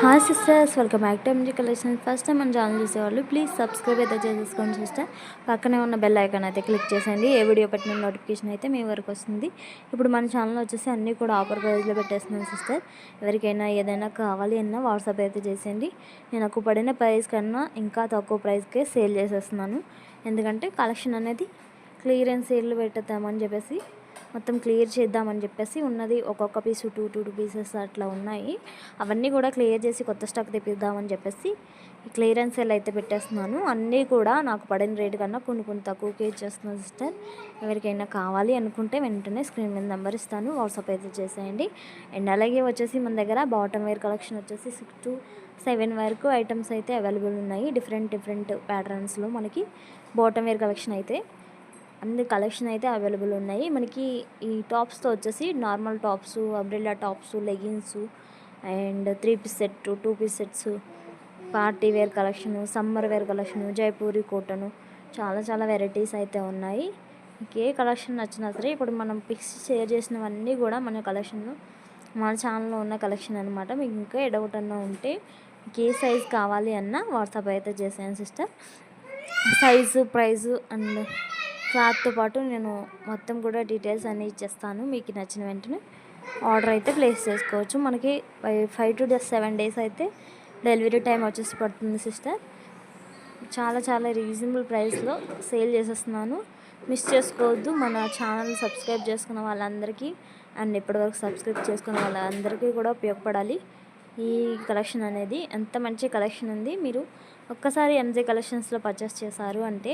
Hi sisters welcome back to MG collection first time మన channel చూసేవాళ్ళు please subscribe అయితే చేసేసుకోండి సిస్టర్ పక్కనే ఉన్న బెల్ ఐకాన్ అయితే క్లిక్ చేసేయండి. ఏ వీడియో పెట్టిన నోటిఫికేషన్ అయితే మీ వరకు వస్తుంది. ఇప్పుడు మన ఛానల్ వచ్చేసి అన్నీ కూడా ఆఫర్ ప్రైస్లో పెట్టేస్తున్నాను సిస్టర్ ఎవరికైనా ఏదైనా కావాలి అన్నా వాట్సాప్ అయితే చేసేయండి. నేను నాకు పడిన ప్రైస్ కన్నా ఇంకా తక్కువ ప్రైస్కే సేల్ చేసేస్తున్నాను. ఎందుకంటే కలెక్షన్ అనేది క్లియరెన్స్ సేల్ పెట్టేద్దామని చెప్పేసి మొత్తం క్లియర్ చేద్దామని చెప్పేసి ఉన్నది. ఒక్కొక్క piece two two two pieces అట్లా ఉన్నాయి. అవన్నీ కూడా క్లియర్ చేసి కొత్త స్టాక్ తెప్పిద్దామని చెప్పేసి క్లియరెన్స్ సేల్ అయితే పెట్టేస్తున్నాను. అన్నీ కూడా నాకు పడిన రేట్ కన్నా కొన్ని కొన్ని తక్కువకే ఇచ్చేస్తున్నాను సిస్టర్ ఎవరికైనా కావాలి అనుకుంటే వెంటనే స్క్రీన్ మీద నెంబర్ ఇస్తాను. వాట్సాప్ అయితే చేసేయండి. అండ్ అలాగే వచ్చేసి మన దగ్గర బాటమ్ వేర్ కలెక్షన్ వచ్చేసి సిక్స్ టు సెవెన్ వరకు ఐటమ్స్ అయితే అవైలబుల్ ఉన్నాయి. డిఫరెంట్ డిఫరెంట్ ప్యాటర్న్స్లో మనకి బాటమ్ వేర్ కలెక్షన్ అయితే అన్ని కలెక్షన్ అయితే అవైలబుల్ ఉన్నాయి. మనకి ఈ టాప్స్తో వచ్చేసి normal tops umbrella tops leggings and three piece set two piece sets party wear collection summer wear collection Jaipuri కోటను చాలా చాలా వెరైటీస్ అయితే ఉన్నాయి. మీకు ఏ కలెక్షన్ నచ్చినా సరే ఇప్పుడు మనం పిక్స్ షేర్ చేసినవన్నీ కూడా మన కలెక్షన్లో మన ఛానల్లో ఉన్న కలెక్షన్ అనమాట మీకు ఇంకా ఏ అన్నా ఉంటే మీకు ఏ సైజ్ కావాలి అన్నా వాట్సాప్ అయితే చేసాను సిస్టర్ సైజు ప్రైజు అండ్ క్లాత్తో పాటు నేను మొత్తం కూడా డీటెయిల్స్ అన్నీ ఇచ్చేస్తాను. మీకు నచ్చిన వెంటనే ఆర్డర్ అయితే ప్లేస్ చేసుకోవచ్చు. మనకి ఫైవ్ టు సెవెన్ డేస్ అయితే డెలివరీ టైం వచ్చేసి పడుతుంది సిస్టర్. చాలా చాలా రీజనబుల్ ప్రైస్లో సేల్ చేసేస్తున్నాను. మిస్ చేసుకోవద్దు. మన ఛానల్ సబ్స్క్రైబ్ చేసుకున్న వాళ్ళందరికీ అండ్ ఇప్పటివరకు సబ్స్క్రైబ్ చేసుకున్న వాళ్ళందరికీ కూడా ఉపయోగపడాలి. ఈ కలెక్షన్ అనేది ఎంత మంచి కలెక్షన్ ఉంది. మీరు ఒక్కసారి ఎంజే కలెక్షన్స్లో పర్చేస్ చేశారు అంటే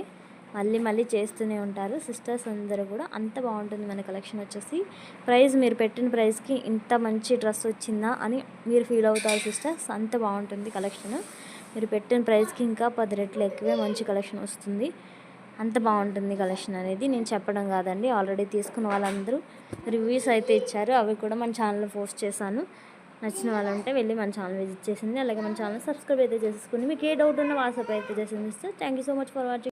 మళ్ళీ మళ్ళీ చేస్తూనే ఉంటారు. సిస్టర్స్ అందరూ కూడా అంత బాగుంటుంది మన కలెక్షన్ వచ్చేసి. ప్రైస్ మీరు పెట్టిన ప్రైస్కి ఇంత మంచి డ్రెస్ వచ్చిందా అని మీరు ఫీల్ అవుతారు సిస్టర్స్ అంత బాగుంటుంది కలెక్షన్ మీరు పెట్టిన ప్రైస్కి ఇంకా పది రెట్లు ఎక్కువే మంచి కలెక్షన్ వస్తుంది. అంత బాగుంటుంది కలెక్షన్ అనేది. నేను చెప్పడం కాదండి. ఆల్రెడీ తీసుకున్న వాళ్ళందరూ రివ్యూస్ అయితే ఇచ్చారు. అవి కూడా మన ఛానల్లో పోస్ట్ చేశాను. నచ్చిన వాళ్ళు ఉంటే వెళ్ళి మన ఛానల్ విజిట్ చేసింది. అలాగే మన ఛానల్ సబ్స్క్రైబ్ అయితే చేసేసుకుని మీకు ఏ డౌట్ ఉన్నా వాట్సాప్ అయితే చేసింది thank you so much for watching